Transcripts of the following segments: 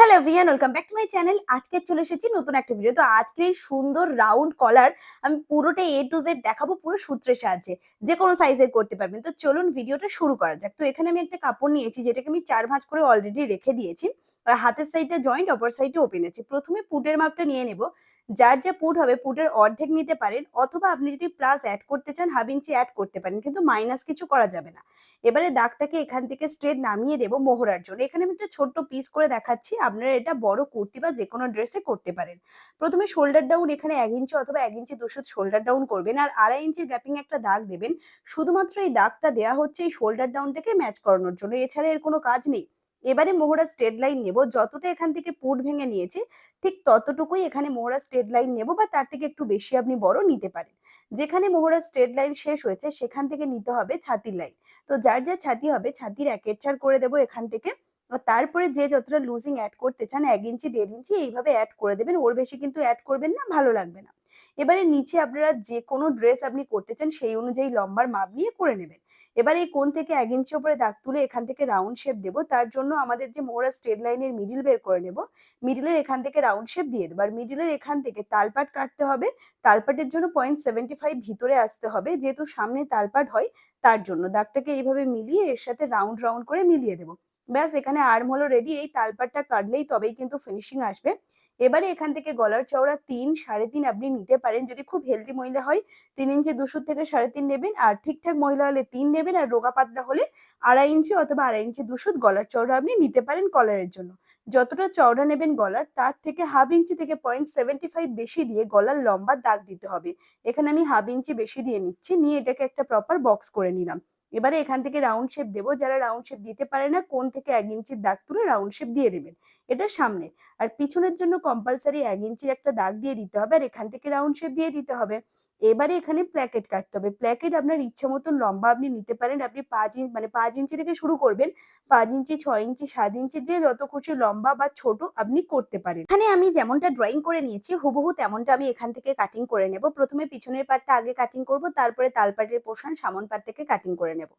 Hello ভিয়ান welcome back to my channel আজকে চলে এসেছি নতুন একটা ভিডিও তো আজকে এই সুন্দর রাউন্ড কলার আমি পুরোটা এ টু জেড দেখাবো পুরো সূত্রের সাহায্যে। যে কোনো সাইজের করতে পারবেন। তো চলুন ভিডিওটা শুরু করা যাক। তো এখানে আমি একটা কাপড় নিয়েছি, যেটাকে আমি চার ভাঁজ করে অলরেডি রেখে দিয়েছি। আর হাতের সাইডটা জয়েন্ট অপর সাইডে ওপেন আছে। প্রথমে পুটের মাপটা নিয়ে নেব। যার যা পুট হবে পুটের অর্ধেক নিতে পারেন। অথবা আপনি যদি প্লাস অ্যাড করতে চান হাফ ইঞ্চি অ্যাড করতে পারেন। কিন্তু মাইনাস কিছু করা যাবে না। এবারে দাগটাকে এখান থেকে স্ট্রেট নামিয়ে দেবো মোহরার জন্য। এখানে আমি একটা ছোট্ট পিস করে দেখাচ্ছি। আপনারা এটা বড় কুর্তি বা যে কোনো ড্রেসে করতে পারেন। প্রথমে শোল্ডার ডাউন এখানে এক ইঞ্চি অথবা এক ইঞ্চি দুশো শোল্ডার ডাউন করবেন আর আড়াই ইঞ্চির গ্যাপিং একটা দাগ দেবেন। শুধুমাত্র এই দাগটা দেওয়া হচ্ছে এই শোল্ডার ডাউনটাকে ম্যাচ করানোর জন্য, এছাড়া এর কোনো কাজ নেই। এবারে মোহরা স্ট্রেট লাইন নেব, যতটা এখান থেকে পুট ভেঙে নিয়েছে, ঠিক ততটুকুই এখানে মোহরা স্ট্রেট লাইন নেব বা তার থেকে একটু বেশি আপনি বড় নিতে পারেন। যেখানে মোহরা স্ট্রেট লাইন শেষ হয়েছে, সেখান থেকে নিতে হবে ছাতির লাইন তো যার যা ছাতি হবে, ছাতির একের চার করে দেবো এখান থেকে। তারপরে যে যতটা লুজিং অ্যাড করতে চান, এক ইঞ্চি দেড় ইঞ্চি এইভাবে অ্যাড করে দেবেন। ওর বেশি কিন্তু অ্যাড করবেন না, ভালো লাগবে না। এবারে নিচে আপনারা যে কোনো ড্রেস আপনি করতে চান, সেই অনুযায়ী লম্বার মাপ নিয়ে করে নেবেন। এবার এই কোন থেকে এক ইঞ্চি উপরে দাগ তুলে এখান থেকে রাউন্ড শেপ দেব। তার জন্য আমাদের যে মোহরা স্ট্রেট লাইনের মিডিল বের করে নেব। মিডিলের এখান থেকে রাউন্ড শেপ দিয়ে দেবো। আর মিডিলের এখান থেকে তালপাট কাটতে হবে। তালপাটের জন্য পয়েন্ট সেভেন্টি ফাইভ ভিতরে আসতে হবে। যেহেতু সামনে তালপাট হয়, তার জন্য দাগটাকে এইভাবে মিলিয়ে এর সাথে রাউন্ড রাউন্ড করে মিলিয়ে দেবো। ব্যাস, এখানে আর্ম হলো রেডি এই তালপাটটা কাটলেই তবেই কিন্তু ফিনিশিং আসবে। এবারে এখান থেকে গলার চওড়া তিন, সাড়ে তিন আপনি নিতে পারেন। যদি খুব হেলদি মহিলা হয়, তিন ইঞ্চি দুশো থেকে সাড়ে তিন নেবেন, আর ঠিকঠাক মহিলা হলে তিন নেবেন, আর রোগা পাতলা হলে আড়াই ইঞ্চি অথবা আড়াই ইঞ্চি দুশো গলার চওড়া আপনি নিতে পারেন কলারের জন্য। যতটা চওড়া নেবেন গলার, তার থেকে হাফ ইঞ্চি থেকে পয়েন্ট সেভেন্টি ফাইভ বেশি দিয়ে গলার লম্বা দাগ দিতে হবে। এখানে আমি হাফ ইঞ্চি বেশি দিয়ে নিচ্ছি, নিয়ে এটাকে একটা প্রপার বক্স করে নিলাম। এবারে এখান থেকে রাউন্ড শেপ দেবো। যারা রাউন্ড শেপ দিতে পারে না কোন থেকে এক ইঞ্চির দাগ তুলে রাউন্ড শেপ দিয়ে দেবেন। এটা সামনে। আর পিছনের জন্য কম্পালসারি এক ইঞ্চির একটা দাগ দিয়ে দিতে হবে। আর এখান থেকে রাউন্ড শেপ দিয়ে দিতে হবে। এবারে এখানে প্ল্যাকেট কাটতে হবে। প্ল্যাকেট আপনার ইচ্ছে মতন লম্বা আপনি নিতে পারেন। আপনি পাঁচ ইঞ্চ মানে পাঁচ ইঞ্চি থেকে শুরু করবেন। পাঁচ ইঞ্চি, ছয় ইঞ্চি, সাত ইঞ্চি যে যত খুশি লম্বা বা ছোট আপনি করতে পারেন। এখানে আমি যেমনটা ড্রয়িং করে নিয়েছি, হুবহু তেমনটা আমি এখান থেকে কাটিং করে নেব। প্রথমে পিছনের পাটটা আগে কাটিং করব, তারপরে তালপাটের পোষণ সামন পাটটাকে কাটিং করে নেব।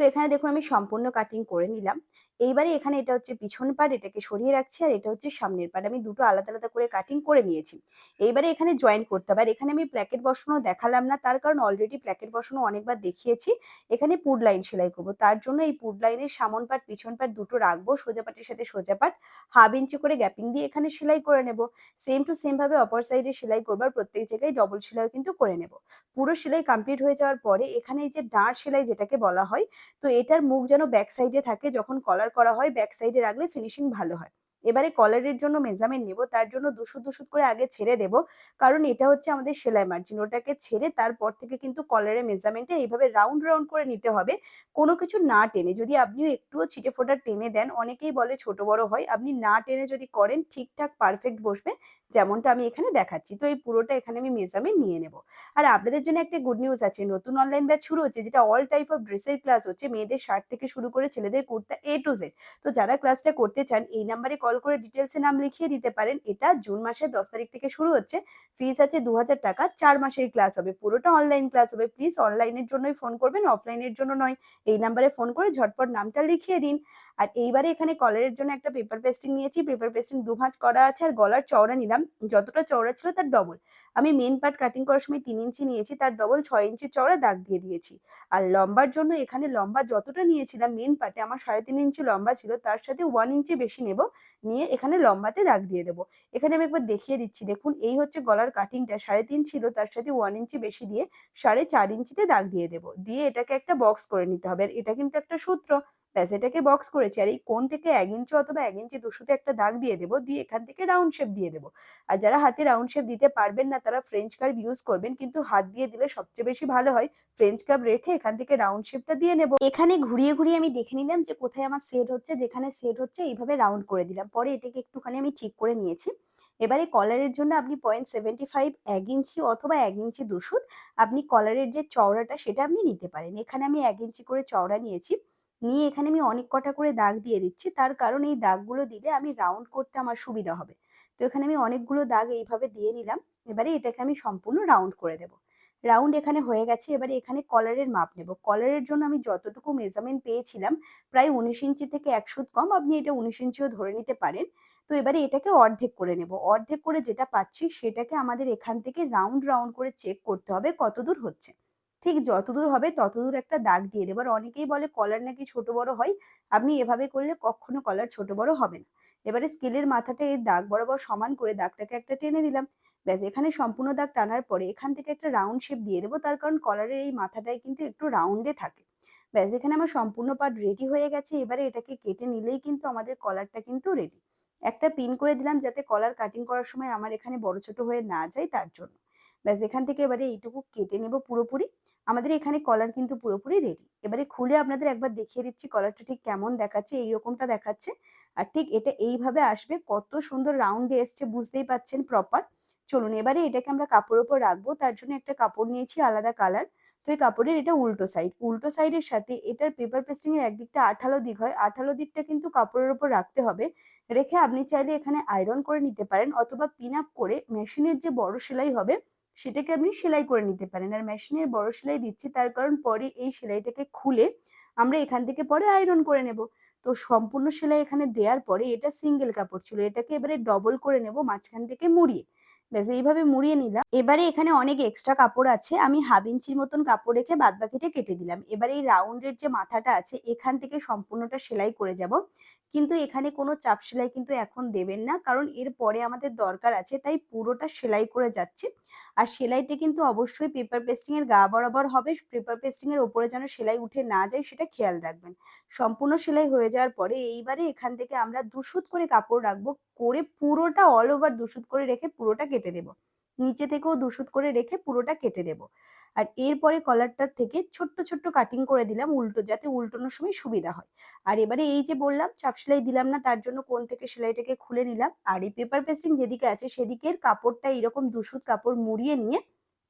তো এখানে দেখুন আমি সম্পূর্ণ কাটিং করে নিলাম। এইবারে এখানে এটা হচ্ছে পিছন পার্ট এটাকে সরিয়ে রাখছি আর এটা হচ্ছে সামনের পার্ট আমি দুটো আলাদা আলাদা করে কাটিং করে নিয়েছি। এইবারে এখানে জয়েন করতে হবে। আর এখানে আমি প্ল্যাকেট বসানো দেখালাম না, তার কারণ অলরেডি প্ল্যাকেট বসানো অনেকবার দেখিয়েছি। এখানে পুড লাইন সেলাই করব। তার জন্য এই পুড লাইনের সামন পার্ট পিছন পার্ট দুটো রাখব। সোজা পাটের সাথে সোজা পাট হাফ ইঞ্চি করে গ্যাপিং দিয়ে এখানে সেলাই করে নেব। সেম টু সেম ভাবে অপর সাইডে সেলাই করবার প্রত্যেক জায়গায় ডবল সেলাই কিন্তু করে নেব। পুরো সেলাই কমপ্লিট হয়ে যাওয়ার পরে এখানে এই যে ডাঁট সেলাই যেটাকে বলা হয় তো এটার মুখ যেন ব্যাক সাইডে থাকে, যখন কলার করা হয় ব্যাক সাইডে রাখলে ফিনিশিং ভালো হয়। এবারে কলারের জন্য মেজারমেন্ট নেব, তার জন্য দুশো দুশো করে আগে ছেড়ে দেব। কারণ এটা হচ্ছে আমাদের সেলাই মার্জিন ওটাকে ছেড়ে তারপর থেকে কিন্তু কলারের মেজারমেন্টে এইভাবে রাউন্ড রাউন্ড করে নিতে হবে। কোনো কিছু না টেনে, যদি আপনিও একটুও ছিটে ফোটা টেনে দেন, অনেকেই বলে ছোট বড় হয়, আপনি না টেনে যদি করেন, ঠিকঠাক পারফেক্ট বসবে, যেমনটা আমি এখানে দেখাচ্ছি। তো এই পুরোটা এখানে আমি মেজারমেন্ট নিয়ে নেব। আর আপনাদের জন্য একটা গুড নিউজ আছে, নতুন অনলাইন ব্যাচ শুরু হচ্ছে, যেটা অল টাইপ অফ ড্রেসের ক্লাস হচ্ছে, মেয়েদের শার্ট থেকে শুরু করে ছেলেদের কুর্তা এ টু জেড তো যারা ক্লাসটা করতে চান, এই নাম্বারে করে ডিটেলসে নাম লিখিয়ে দিতে পারেন। এটা জুন মাসের দশ তারিখ থেকে শুরু হচ্ছে। ফিজ আছে দু হাজার টাকা। চার মাসের ক্লাস হবে। পুরোটা অনলাইন ক্লাস হবে। প্লিজ অনলাইনের জন্যই ফোন করবেন। অফলাইনের জন্য নয়। এই নাম্বারে ফোন করে ঝটপট নামটা লিখিয়ে দিন। আর এইবারে এখানে কলারের জন্য একটা পেপার পেস্টিং নিয়েছি। পেপার পেস্টিং দু ভাঁজ করা আছে আর গলার চওড়া নিলাম। যতটা চওড়া ছিল তার ডবল আমি মেন পার্ট কাটিং করার সময় তিন ইঞ্চি নিয়েছি, তার ডবল ছয় ইঞ্চি চওড়া দাগ দিয়ে দিয়েছি। আর লম্বার জন্য এখানে লম্বা যতটা নিয়েছিলাম মেন পার্টে আমার সাড়ে তিন ইঞ্চি লম্বা ছিল, তার সাথে ওয়ান ইঞ্চি বেশি নেব, নিয়ে এখানে লম্বাতে দাগ দিয়ে দেবো। এখানে আমি একবার দেখিয়ে দিচ্ছি, দেখুন, এই হচ্ছে গলার কাটিংটা সাড়ে তিন ছিল, তার সাথে ওয়ান ইঞ্চি বেশি দিয়ে সাড়ে চার ইঞ্চিতে দাগ দিয়ে দেবো। দিয়ে এটাকে একটা বক্স করে নিতে হবে। আর এটা কিন্তু একটা সূত্র। ব্যাস এটাকে বক্স করেছি। আর এই কোন থেকে এক ইঞ্চি অথবা এক ইঞ্চি দুশোতে একটা দাগ দিয়ে দেবো, দিয়ে এখান থেকে রাউন্ড শেপ দিয়ে দেবো। আর যারা হাতে রাউন্ড শেপ দিতে পারবেন না, তারা ফ্রেঞ্চ কার্ভ ইউজ করবেন, কিন্তু হাত দিয়ে দিলে সবচেয়ে বেশি ভালো হয়। ফ্রেঞ্চ কার্ভ রেখে এখান থেকে রাউন্ড শেপটা দিয়ে নেব। এখানে ঘুরিয়ে ঘুরিয়ে আমি দেখে নিলাম যে কোথায় আমার সেট হচ্ছে, যেখানে সেট হচ্ছে, এইভাবে রাউন্ড করে দিলাম। পরে এটাকে একটুখানি আমি ঠিক করে নিয়েছি। এবারে কলারের জন্য আপনি পয়েন্ট সেভেন্টি ফাইভ এক ইঞ্চি অথবা এক ইঞ্চি দুশুদ আপনি কলারের যে চওড়াটা, সেটা আপনি নিতে পারেন। এখানে আমি এক ইঞ্চি করে চওড়া নিয়েছি। নিয়ে এখানে আমি অনেক কটা করে দাগ দিয়ে দিচ্ছি। তার কারণ এই দাগগুলো দিলে আমি রাউন্ড করতে আমার সুবিধা হবে। তো এখানে আমি অনেকগুলো দাগ এইভাবে দিয়ে নিলাম। এবারে এটাকে আমি সম্পূর্ণ রাউন্ড করে দেব। রাউন্ড এখানে হয়ে গেছে। এবারে এখানে কলারের মাপ নেব। কলারের জন্য আমি যতটুকু মেজারমেন্ট পেয়েছিলাম, প্রায় উনিশ ইঞ্চি থেকে এক সুত কম। আপনি এটা উনিশ ইঞ্চিও ধরে নিতে পারেন। তো এবারে এটাকে অর্ধেক করে নেব। অর্ধেক করে যেটা পাচ্ছি, সেটাকে আমাদের এখান থেকে রাউন্ড রাউন্ড করে চেক করতে হবে কতদূর হচ্ছে। ঠিক যতদূর হবে ততদূর একটা দাগ দিয়ে দেবো। আর অনেকেই বলে কলার নাকি ছোট বড় হয়। আপনি এভাবে করলে কখনো কলার ছোট বড় হবে না। এবারে স্কেলের মাথাটা এর দাগ বরাবর সমান করে দাগটাকে একটা টেনে দিলাম ব্যাস, এখানে সম্পূর্ণ দাগ টানার পরে এখান থেকে একটা রাউন্ড শেপ দিয়ে দেবো। তার কারণ কলারের এই মাথাটাই কিন্তু একটু রাউন্ডে থাকে। ব্যাস, এখানে আমার সম্পূর্ণ পার্ট রেডি হয়ে গেছে। এবারে এটাকে কেটে নিলেই কিন্তু আমাদের কলারটা কিন্তু রেডি একটা পিন করে দিলাম যাতে কলার কাটিং করার সময় আমার এখানে বড় ছোট হয়ে না যায় তার জন্য। ব্যাস এখান থেকে এবারে এইটুকু কেটে নেব পুরোপুরি। আমাদের এখানে কলার কিন্তু পুরোপুরি রেডি এবারে খুলে আপনাদের একবার দেখিয়ে দিচ্ছি কলারটা ঠিক কেমন দেখাচ্ছে, এইরকমটা দেখাচ্ছে। আর ঠিক এটা এইভাবে আসবে, কত সুন্দর রাউন্ডে এসছে, বুঝতেই পাচ্ছেন প্রপার চলুন এবারে এটাকে আমরা কাপড়ের উপর রাখব, তার জন্য একটা কাপড় নিয়েছি আলাদা কালার তো এই কাপড়ের এটা উল্টো সাইড উল্টো সাইডের সাথে এটার পেপার পেস্টিং এর একদিকটা আঠালো দিক হয়, আঠালো দিকটা কিন্তু কাপড়ের উপর রাখতে হবে। রেখে আপনি চাইলে এখানে আয়রন করে নিতে পারেন, অথবা পিন আপ করে মেশিনের যে বড় সেলাই হবে সেটাকে আপনি সেলাই করে নিতে পারেন। আর মেশিনের বড় সেলাই দিচ্ছি, তার কারণ পরে এই সেলাইটাকে খুলে আমরা এখান থেকে পরে আয়রন করে নেব। তো সম্পূর্ণ সেলাই এখানে দেওয়ার পরে এটা সিঙ্গেল কাপড় ছিল, এটাকে এবারে ডবল করে নেব, মাঝখান থেকে মুড়িয়ে। ব্যাস, এইভাবে মুড়িয়ে নিলাম। এবারে এখানে অনেক এক্সট্রা কাপড় আছে, আমি হাফ ইঞ্চির মতন কাপড় রেখে বাদ বাকিটা কেটে দিলাম। এবারে এই রাউন্ডের যে মাথাটা আছে, এখান থেকে সম্পূর্ণটা সেলাই করে যাব। কিন্তু এখানে কোনো চাপ সেলাই কিন্তু এখন দেবেন না, কারণ এর পরে আমাদের দরকার আছে, তাই পুরোটা সেলাই করে যাচ্ছে। আর সেলাইতে কিন্তু অবশ্যই পেপার পেস্টিং এর গা বরাবর হবে পেপার পেস্টিং এর ওপরে যেন সেলাই উঠে না যায়, সেটা খেয়াল রাখবেন। সম্পূর্ণ সেলাই হয়ে যাওয়ার পরে এইবারে এখান থেকে আমরা দুশুত করে কাপড় রাখব, করে পুরোটা অল ওভার দুশুত করে রেখে পুরোটা কেটে দেব। নিচে থেকেও দুশুত করে রেখে পুরোটা কেটে দেব। আর এরপরে কলারটার থেকে ছোট্ট ছোট্ট কাটিং করে দিলাম উল্টো, যাতে উল্টোনোর সময় সুবিধা হয়। আর এবারে এই যে বললাম, চাপ সেলাই দিলাম না, তার জন্য কোন থেকে সেলাইটাকে খুলে নিলাম। আর এই পেপার পেস্টিং যেদিকে আছে, সেদিকের কাপড়টা এরকম দুশুত কাপড় মুড়িয়ে নিয়ে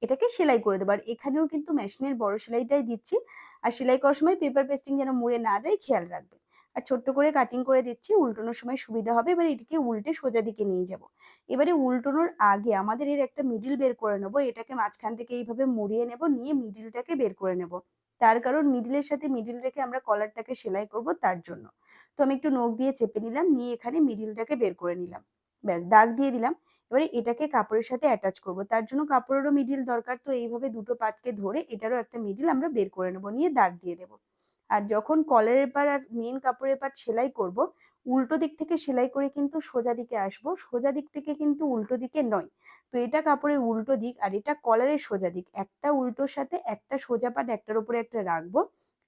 এটাকে সেলাই করে দেবো। আর এখানেও কিন্তু মেশিনের বড় সেলাইটাই দিচ্ছি। আর সেলাই করার সময় পেপার পেস্টিং যেন মুড়ে না যায়, খেয়াল রাখবেন। আর ছোট্ট করে কাটিং করে দিচ্ছি, উল্টোনোর সময় সুবিধা হবে, এবার এটিকে উল্টে সোজা দিকে নিয়ে যাব। এবারে উল্টোনোর আগে আমাদের এর একটা মিডিল বের করে নেব, এটাকে মাঝখান থেকে এইভাবে মুড়িয়ে নেব, নিয়ে মিডিলটাকে বের করে নেব। তার কারণ মিডিলের সাথে মিডিল রেখে আমরা কলারটাকে সেলাই করব তার জন্য। তো আমি একটু নখ দিয়ে চেপে নিলাম, নিয়ে এখানে মিডিলটাকে বের করে নিলাম। ব্যাস, দাগ দিয়ে দিলাম। এবারে এটাকে কাপড়ের সাথে অ্যাটাচ করব। তার জন্য কাপড়েরও মিডিল দরকার, তো এইভাবে দুটো পাটকে ধরে এটারও একটা মিডিল আমরা বের করে নেব, নিয়ে দাগ দিয়ে দেবো। আর যখন কলারের পার আর মেন কাপড়ের পাট সেলাই করব, উল্টো দিক থেকে সেলাই করে কিন্তু সোজা দিকে আসব। সোজা দিক থেকে কিন্তু উল্টো দিকে নয়। তো এটা কাপড়ের উল্টো দিক আর এটা কলারের সোজা দিক। একটা উল্টোর সাথে একটা সোজা পাট একটার উপরে একটা রাখব।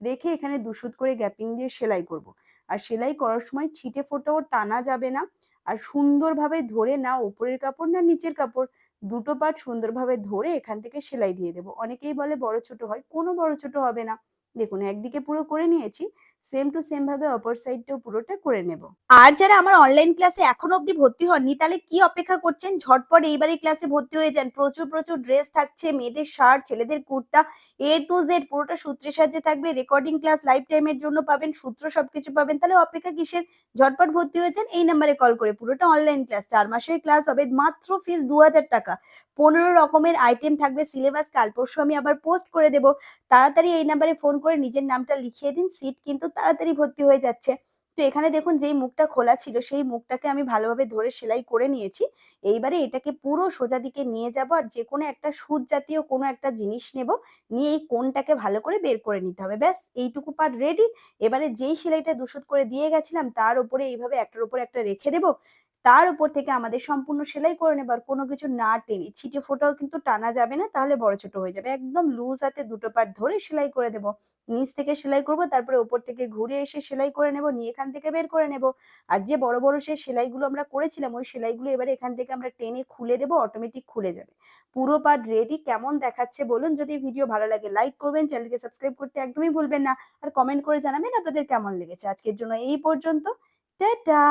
রেখে এখানে দুশুত করে গ্যাপিং দিয়ে সেলাই করব। আর সেলাই করার সময় ছিটে ফোটাও টানা যাবে না। আর সুন্দরভাবে ধরে না ওপরের কাপড় না নিচের কাপড়, দুটো পাট সুন্দরভাবে ধরে এখান থেকে সেলাই দিয়ে দেবো। অনেকেই বলে বড় ছোট হয়, কোনো বড় ছোট হবে না। দেখুন একদিকে পুরো করে নিয়েছি সেম টু সেম ভাবে অপর সাইডটাও পুরোটা করে নেব। আর যারা আমার অনলাইন ক্লাসে এখনও অবধি ভর্তি হননি, তাহলে কি অপেক্ষা করছেন? ঝটপট এইবারই ক্লাসে ভর্তি হয়ে যান। প্রচুর প্রচুর ড্রেস থাকছে, মেয়েদের শার্ট ছেলেদের কুর্তা এ টু জেড পুরোটা সূত্রের সাহায্যে থাকবে। রেকর্ডিং ক্লাস লাইফ টাইমের জন্য পাবেন, সূত্র সবকিছু পাবেন। তাহলে অপেক্ষা কিসের? ঝটপট ভর্তি হয়েছেন এই নাম্বারে কল করে। পুরোটা অনলাইন ক্লাস চার মাসের ক্লাস হবে, মাত্র ফিস দু হাজার টাকা। পনেরো রকমের আইটেম থাকবে সিলেবাস কাল পরশু আমি আবার পোস্ট করে দেবো। তাড়াতাড়ি এই নাম্বারে ফোন করে নিজের নামটা লিখিয়ে দিন সিট কিন্তু তাড়াতাড়ি ভর্তি হয়ে যাচ্ছে। তো এখানে দেখুন যেই মুখটা খোলা ছিল, সেই মুখটাকে আমি ভালোভাবে ধরে সেলাই করে নিয়েছি। এইবারে এটাকে পুরো সোজা দিকে নিয়ে যাব আর যে কোনো একটা সুদ জাতীয় কোনো একটা জিনিস নেব। নিয়ে এই কোনটাকে ভালো করে বের করে নিতে হবে। ব্যাস, এইটুকু পার্ট রেডি এবারে যেই সেলাইটা দুশুদ করে দিয়ে গেছিলাম, তার উপরে এইভাবে একটার উপরে একটা রেখে দেবো। তার উপর থেকে আমাদের সম্পূর্ণ সেলাই করে নেবার কোনো কিছু না টেনে, ছিটে ফোটাও কিন্তু টানা যাবে না, তাহলে বড় ছোট হয়ে যাবে। একদম লুজ হাতে দুটো পার্ট ধরে সেলাই করে দেব। নিচ থেকে সেলাই করব, তারপরে ওপর থেকে ঘুরে এসে সেলাই করে নেব। নিয়ে এখান থেকে বের করে নেব। আর যে বড় বড় সেই সেলাইগুলো আমরা করেছিলাম, ওই সেলাইগুলো এবারে এখান থেকে আমরা টেনে খুলে দেবো অটোমেটিক খুলে যাবে। পুরো পার্ট রেডি কেমন দেখাচ্ছে বলুন, যদি ভিডিও ভালো লাগে লাইক করবেন চ্যানেলকে সাবস্ক্রাইব করতে একদমই ভুলবেন না। আর কমেন্ট করে জানাবেন আপনাদের কেমন লেগেছে। আজকের জন্য এই পর্যন্ত, টাটা!